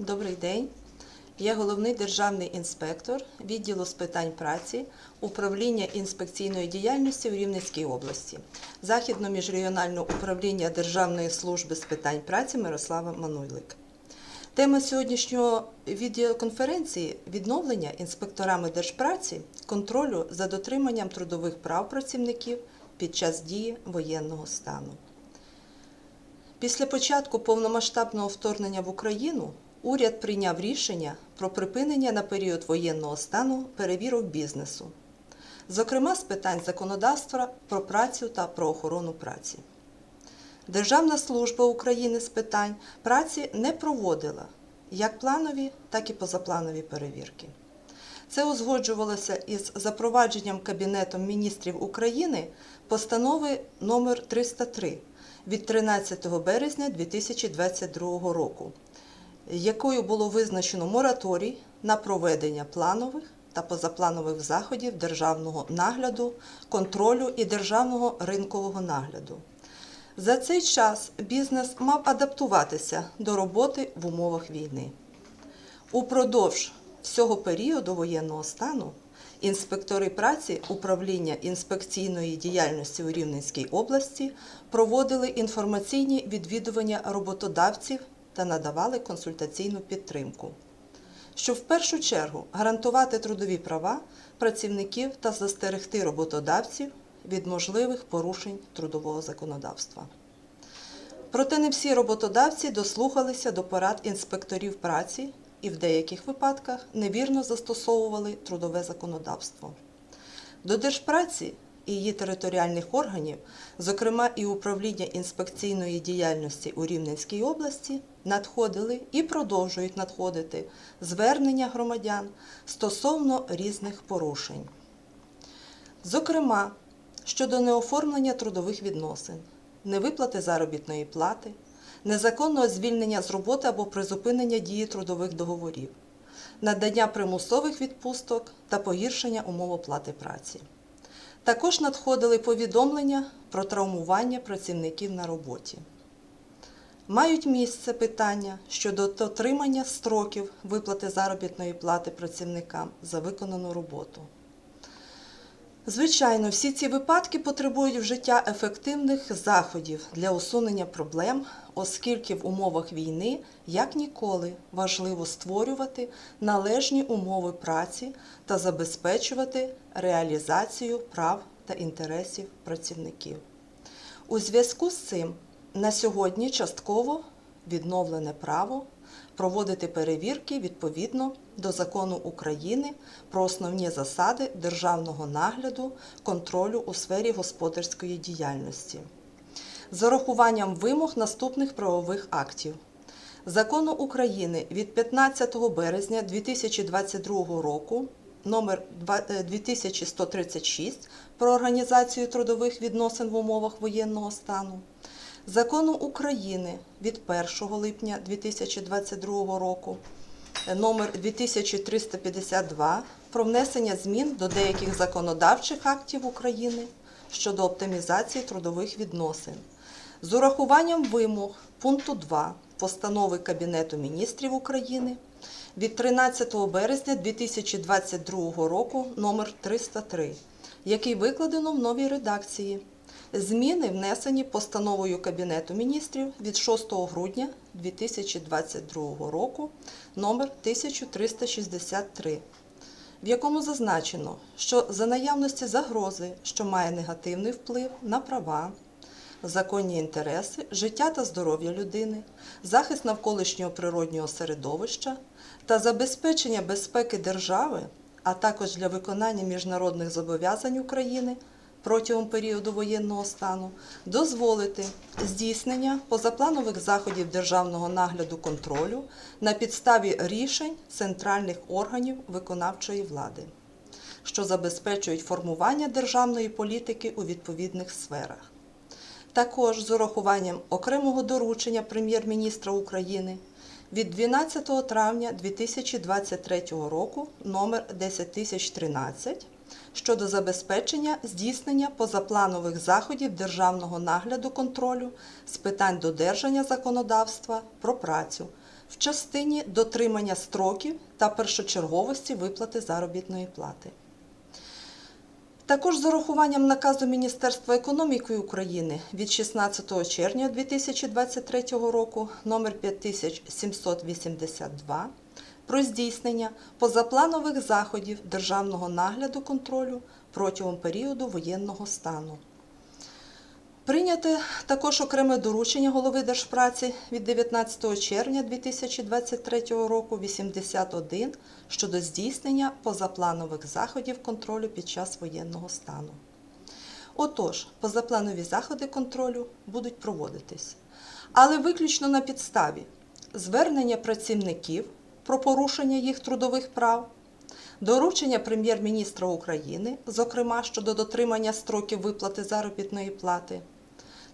Добрий день. Я головний державний інспектор відділу з питань праці управління інспекційної діяльності в Рівненській області, Західно-міжрегіонального управління Державної служби з питань праці Мирослава Мануйлик. Тема сьогоднішнього відеоконференції відновлення інспекторами держпраці контролю за дотриманням трудових прав працівників під час дії воєнного стану. Після початку повномасштабного вторгнення в Україну уряд прийняв рішення про припинення на період воєнного стану перевірок бізнесу, зокрема з питань законодавства про працю та про охорону праці. Державна служба України з питань праці не проводила як планові, так і позапланові перевірки. Це узгоджувалося із запровадженням Кабінетом міністрів України постанови номер 303 від 13 березня 2022 року, якою було визначено мораторій на проведення планових та позапланових заходів державного нагляду, контролю і державного ринкового нагляду. За цей час бізнес мав адаптуватися до роботи в умовах війни. Упродовж всього періоду воєнного стану інспектори праці управління інспекційної діяльності у Рівненській області проводили інформаційні відвідування роботодавців та надавали консультаційну підтримку, щоб в першу чергу гарантувати трудові права працівників та застерегти роботодавців від можливих порушень трудового законодавства. Проте не всі роботодавці дослухалися до порад інспекторів праці і в деяких випадках невірно застосовували трудове законодавство. До Держпраці і її територіальних органів, зокрема і управління інспекційної діяльності у Рівненській області, надходили і продовжують надходити звернення громадян стосовно різних порушень. Зокрема, щодо неоформлення трудових відносин, невиплати заробітної плати, незаконного звільнення з роботи або призупинення дії трудових договорів, надання примусових відпусток та погіршення умов оплати праці. Також надходили повідомлення про травмування працівників на роботі. Мають місце питання щодо дотримання строків виплати заробітної плати працівникам за виконану роботу. Звичайно, всі ці випадки потребують вжиття ефективних заходів для усунення проблем, оскільки в умовах війни як ніколи важливо створювати належні умови праці та забезпечувати реалізацію прав та інтересів працівників. У зв'язку з цим на сьогодні частково відновлене право проводити перевірки відповідно до закону України про основні засади державного нагляду контролю у сфері господарської діяльності з урахуванням вимог наступних правових актів. Закону України від 15 березня 2022 року номер е, 2136 про організацію трудових відносин в умовах воєнного стану, Закону України від 1 липня 2022 року е, номер 2352 про внесення змін до деяких законодавчих актів України щодо оптимізації трудових відносин з урахуванням вимог пункту 2 постанови Кабінету міністрів України від 13 березня 2022 року номер 303, який викладено в новій редакції. Зміни внесені постановою Кабінету міністрів від 6 грудня 2022 року номер 1363, в якому зазначено, що за наявності загрози, що має негативний вплив на права, законні інтереси, життя та здоров'я людини, захист навколишнього природнього середовища та забезпечення безпеки держави, а також для виконання міжнародних зобов'язань України протягом періоду воєнного стану, дозволити здійснення позапланових заходів державного нагляду контролю на підставі рішень центральних органів виконавчої влади що забезпечують формування державної політики у відповідних сферах. Також з урахуванням окремого доручення Прем'єр-міністра України від 12 травня 2023 року номер 10013 щодо забезпечення здійснення позапланових заходів державного нагляду контролю з питань додержання законодавства про працю в частині дотримання строків та першочерговості виплати заробітної плати. Також з урахуванням наказу Міністерства економіки України від 16 червня 2023 року номер 5782 про здійснення позапланових заходів державного нагляду контролю протягом періоду воєнного стану. Прийняте також окреме доручення голови Держпраці від 19 червня 2023 року 81 щодо здійснення позапланових заходів контролю під час воєнного стану. Отож, позапланові заходи контролю будуть проводитись, але виключно на підставі звернення працівників про порушення їх трудових прав, доручення прем'єр-міністра України, зокрема щодо дотримання строків виплати заробітної плати,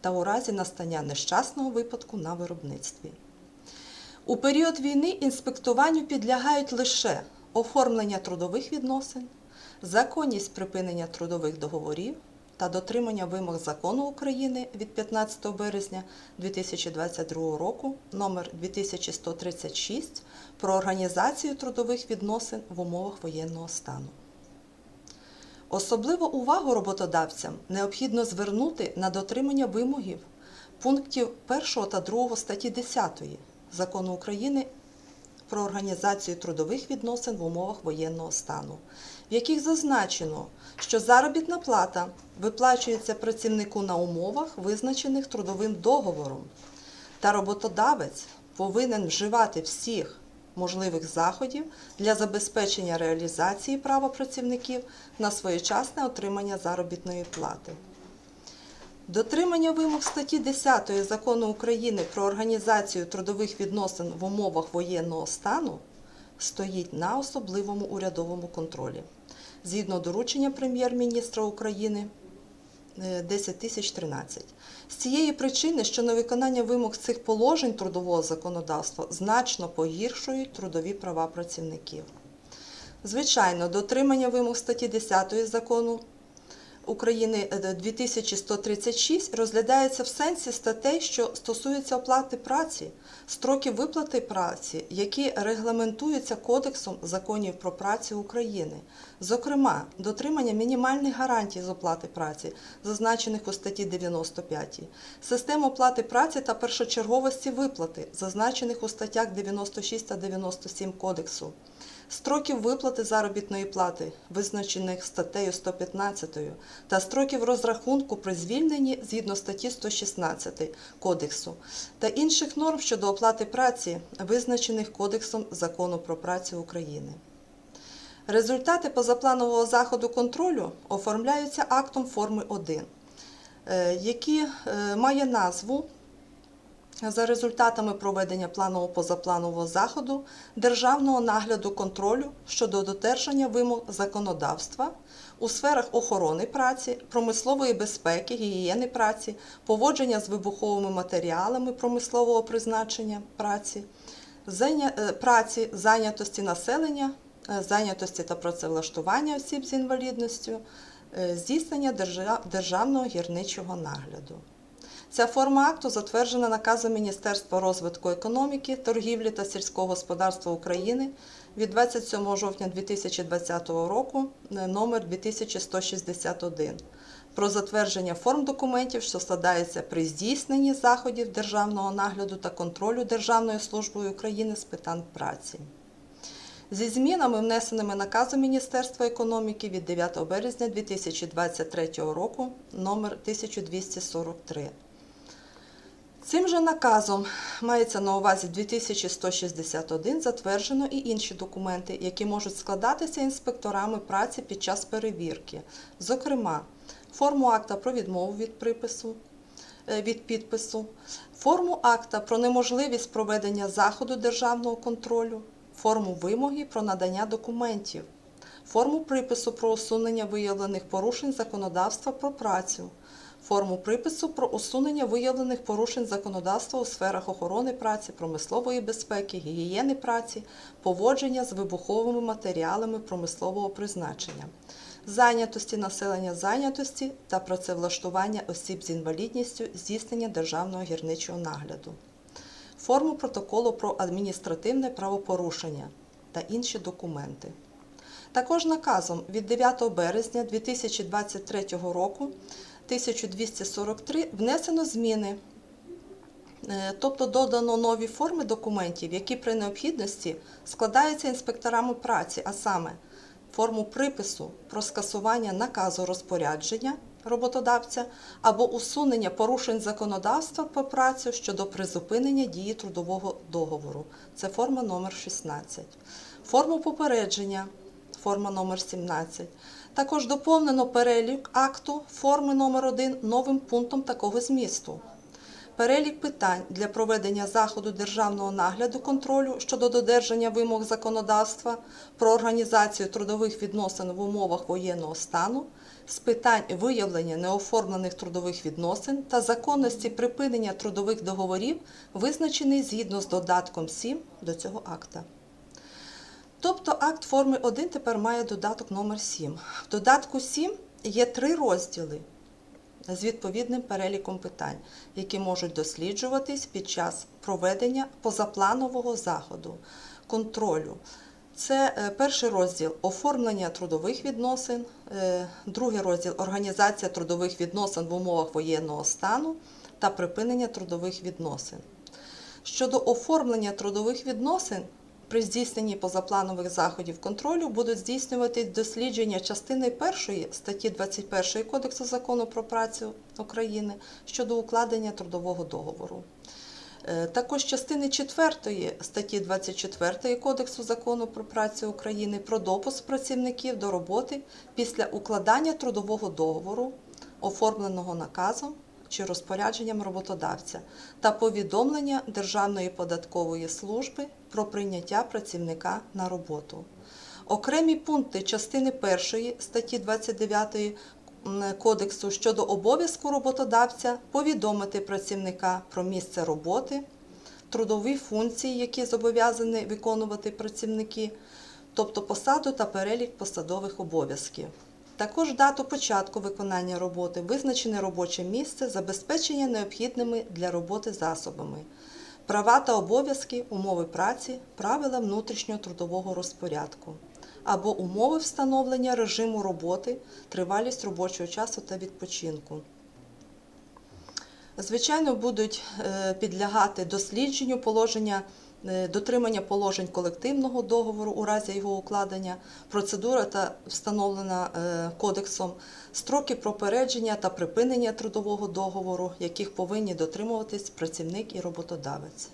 та у разі настання нещасного випадку на виробництві. У період війни інспектуванню підлягають лише оформлення трудових відносин, законність припинення трудових договорів та дотримання вимог закону України від 15 березня 2022 року номер 2136 про організацію трудових відносин в умовах воєнного стану. Особливу увагу роботодавцям необхідно звернути на дотримання вимогів пунктів 1 та 2 статті 10 Закону України про організацію трудових відносин в умовах воєнного стану, в яких зазначено, що заробітна плата виплачується працівнику на умовах, визначених трудовим договором, та роботодавець повинен вживати всіх можливих заходів для забезпечення реалізації права працівників на своєчасне отримання заробітної плати. Дотримання вимог статті 10 Закону України про організацію трудових відносин в умовах воєнного стану стоїть на особливому урядовому контролі. Згідно доручення прем'єр-міністра України е, 10013. З цієї причини, що невиконання вимог цих положень трудового законодавства значно погіршують трудові права працівників. Звичайно, дотримання вимог статті 10 закону України е, 2136 розглядається в сенсі статей, що стосуються оплати праці, строків виплати праці, які регламентуються Кодексом законів про працю України, зокрема, дотримання мінімальних гарантій з оплати праці, зазначених у статті 95, систем оплати праці та першочерговості виплати, зазначених у статтях 96 та 97 Кодексу строків виплати заробітної плати, визначених статтею 115, та строків розрахунку при звільненні згідно статті 116 Кодексу та інших норм щодо оплати праці, визначених Кодексом Закону про працю України. Результати позапланового заходу контролю оформляються актом форми 1, е, який е, має назву за результатами проведення планового позапланового заходу державного нагляду контролю щодо додержання вимог законодавства у сферах охорони праці, промислової безпеки, гігієни праці, поводження з вибуховими матеріалами промислового призначення праці, е, праці, зайнятості населення, е, зайнятості та працевлаштування осіб з інвалідністю, е, здійснення держа- державного гірничого нагляду. Ця форма акту затверджена наказом Міністерства розвитку економіки, торгівлі та сільського господарства України від 27 жовтня 2020 року е, номер 2161 про затвердження форм документів, що складаються при здійсненні заходів державного нагляду та контролю Державною службою України з питань праці. Зі змінами, внесеними наказом Міністерства економіки від 9 березня 2023 року номер 1243. Цим же наказом мається на увазі 2161 затверджено і інші документи, які можуть складатися інспекторами праці під час перевірки, зокрема, форму акта про відмову від припису, е, від підпису, форму акта про неможливість проведення заходу державного контролю, форму вимоги про надання документів, форму припису про усунення виявлених порушень законодавства про працю, форму припису про усунення виявлених порушень законодавства у сферах охорони праці, промислової безпеки, гігієни праці, поводження з вибуховими матеріалами промислового призначення, зайнятості населення зайнятості та працевлаштування осіб з інвалідністю, здійснення державного гірничого нагляду. форму протоколу про адміністративне правопорушення та інші документи. Також наказом від 9 березня 2023 року 1243 внесено зміни, е, тобто додано нові форми документів, які при необхідності складаються інспекторами праці, а саме форму припису про скасування наказу розпорядження роботодавця або усунення порушень законодавства про працю щодо призупинення дії трудового договору. Це форма номер 16. Форму попередження форма номер 17. Також доповнено перелік акту форми номер 1 новим пунктом такого змісту. Перелік питань для проведення заходу державного нагляду контролю щодо додержання вимог законодавства про організацію трудових відносин в умовах воєнного стану з питань виявлення неоформлених трудових відносин та законності припинення трудових договорів, визначений згідно з додатком 7 до цього акта. Тобто акт форми 1 тепер має додаток номер 7. В додатку 7 є три розділи з відповідним переліком питань, які можуть досліджуватись під час проведення позапланового заходу, контролю. Це е, перший розділ оформлення трудових відносин, е, другий розділ організація трудових відносин в умовах воєнного стану та припинення трудових відносин. Щодо оформлення трудових відносин, при здійсненні позапланових заходів контролю будуть здійснювати дослідження частини 1 статті 21 Кодексу закону про працю України щодо укладення трудового договору. Е, Також частини 4 статті 24 Кодексу закону про працю України про допуск працівників до роботи після укладання трудового договору, оформленого наказом чи розпорядженням роботодавця, та повідомлення Державної податкової служби про прийняття працівника на роботу. Окремі пункти частини 1 статті 29 Кодексу щодо обов'язку роботодавця повідомити працівника про місце роботи, трудові функції, які зобов'язані виконувати працівники, тобто посаду та перелік посадових обов'язків. Також дату початку виконання роботи, визначене робоче місце, забезпечення необхідними для роботи засобами, права та обов'язки, умови праці, правила внутрішнього трудового розпорядку або умови встановлення режиму роботи, тривалість робочого часу та відпочинку. Звичайно, будуть е, підлягати дослідженню положення дотримання положень колективного договору у разі його укладення, процедура та встановлена е, кодексом, строки пропередження та припинення трудового договору, яких повинні дотримуватись працівник і роботодавець.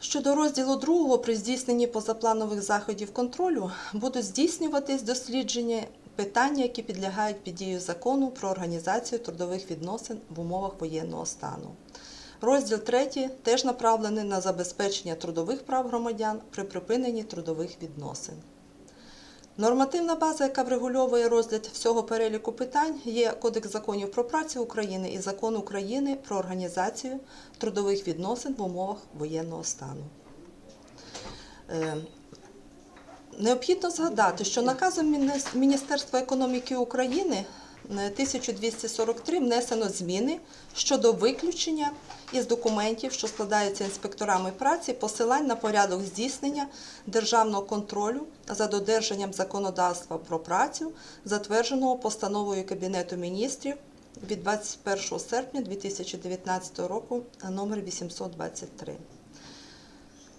Щодо розділу 2 при здійсненні позапланових заходів контролю будуть здійснюватись дослідження питання, які підлягають під дію закону про організацію трудових відносин в умовах воєнного стану. Розділ 3 теж направлений на забезпечення трудових прав громадян при припиненні трудових відносин. Нормативна база, яка врегульовує розгляд всього переліку питань, є Кодекс законів про працю України і Закон України про організацію трудових відносин в умовах воєнного стану. Е, Необхідно згадати, що наказом Міністерства економіки України 1243 внесено зміни щодо виключення із документів, що складаються інспекторами праці, посилань на порядок здійснення державного контролю за додержанням законодавства про працю, затвердженого постановою Кабінету міністрів від 21 серпня 2019 року номер 823.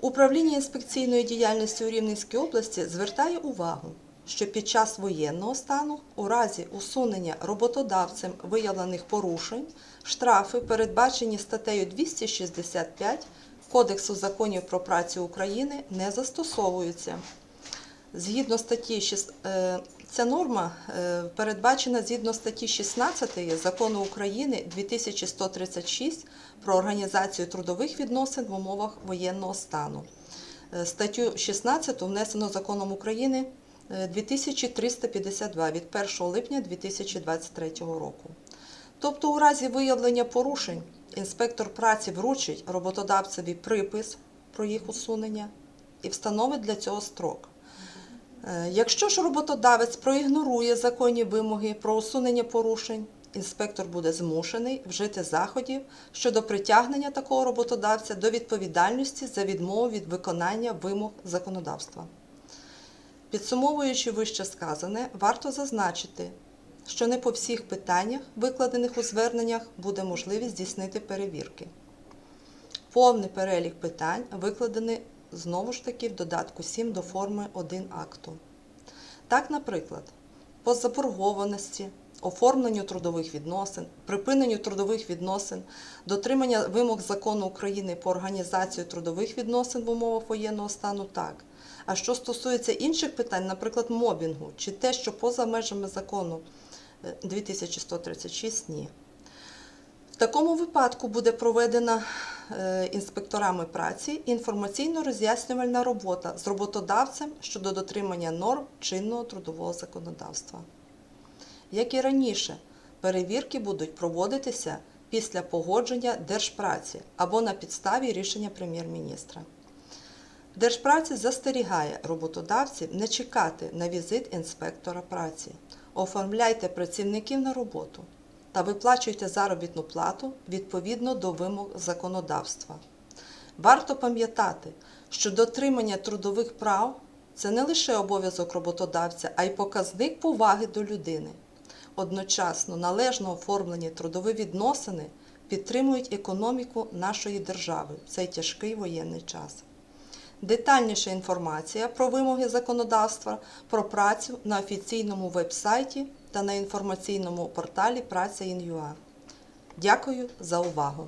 Управління інспекційної діяльності у Рівненській області звертає увагу, що під час воєнного стану, у разі усунення роботодавцем виявлених порушень, штрафи, передбачені статтею 265 Кодексу законів про працю України, не застосовуються. Згідно статті е, ця норма е, передбачена згідно статті 16 Закону України 2136 про організацію трудових відносин в умовах воєнного стану. Е, Статтю 16 внесено законом України 2352 від 1 липня 2023 року. Тобто, у разі виявлення порушень інспектор праці вручить роботодавцеві припис про їх усунення і встановить для цього строк. Е, Якщо ж роботодавець проігнорує законні вимоги про усунення порушень, інспектор буде змушений вжити заходів щодо притягнення такого роботодавця до відповідальності за відмову від виконання вимог законодавства. Підсумовуючи вище сказане, варто зазначити, що не по всіх питаннях, викладених у зверненнях, буде можливість здійснити перевірки. Повний перелік питань викладений знову ж таки в додатку 7 до форми 1 акту. Так, наприклад, по заборгованості, оформленню трудових відносин, припиненню трудових відносин, дотримання вимог закону України по організацію трудових відносин в умовах воєнного стану так. А що стосується інших питань, наприклад, мобінгу чи те, що поза межами закону е, 2136, ні. В такому випадку буде проведена е, інспекторами праці інформаційно-роз'яснювальна робота з роботодавцем щодо дотримання норм чинного трудового законодавства. Як і раніше, перевірки будуть проводитися після погодження Держпраці або на підставі рішення прем'єр-міністра. Держпраці застерігає роботодавців не чекати на візит інспектора праці. Оформляйте працівників на роботу та виплачуйте заробітну плату відповідно до вимог законодавства. Варто пам'ятати, що дотримання трудових прав це не лише обов'язок роботодавця, а й показник поваги до людини. Одночасно належно оформлені трудові відносини підтримують економіку нашої держави в цей тяжкий воєнний час. Детальніша інформація про вимоги законодавства про працю на офіційному веб-сайті та на інформаційному порталі Праця.ін.ua. Дякую за увагу!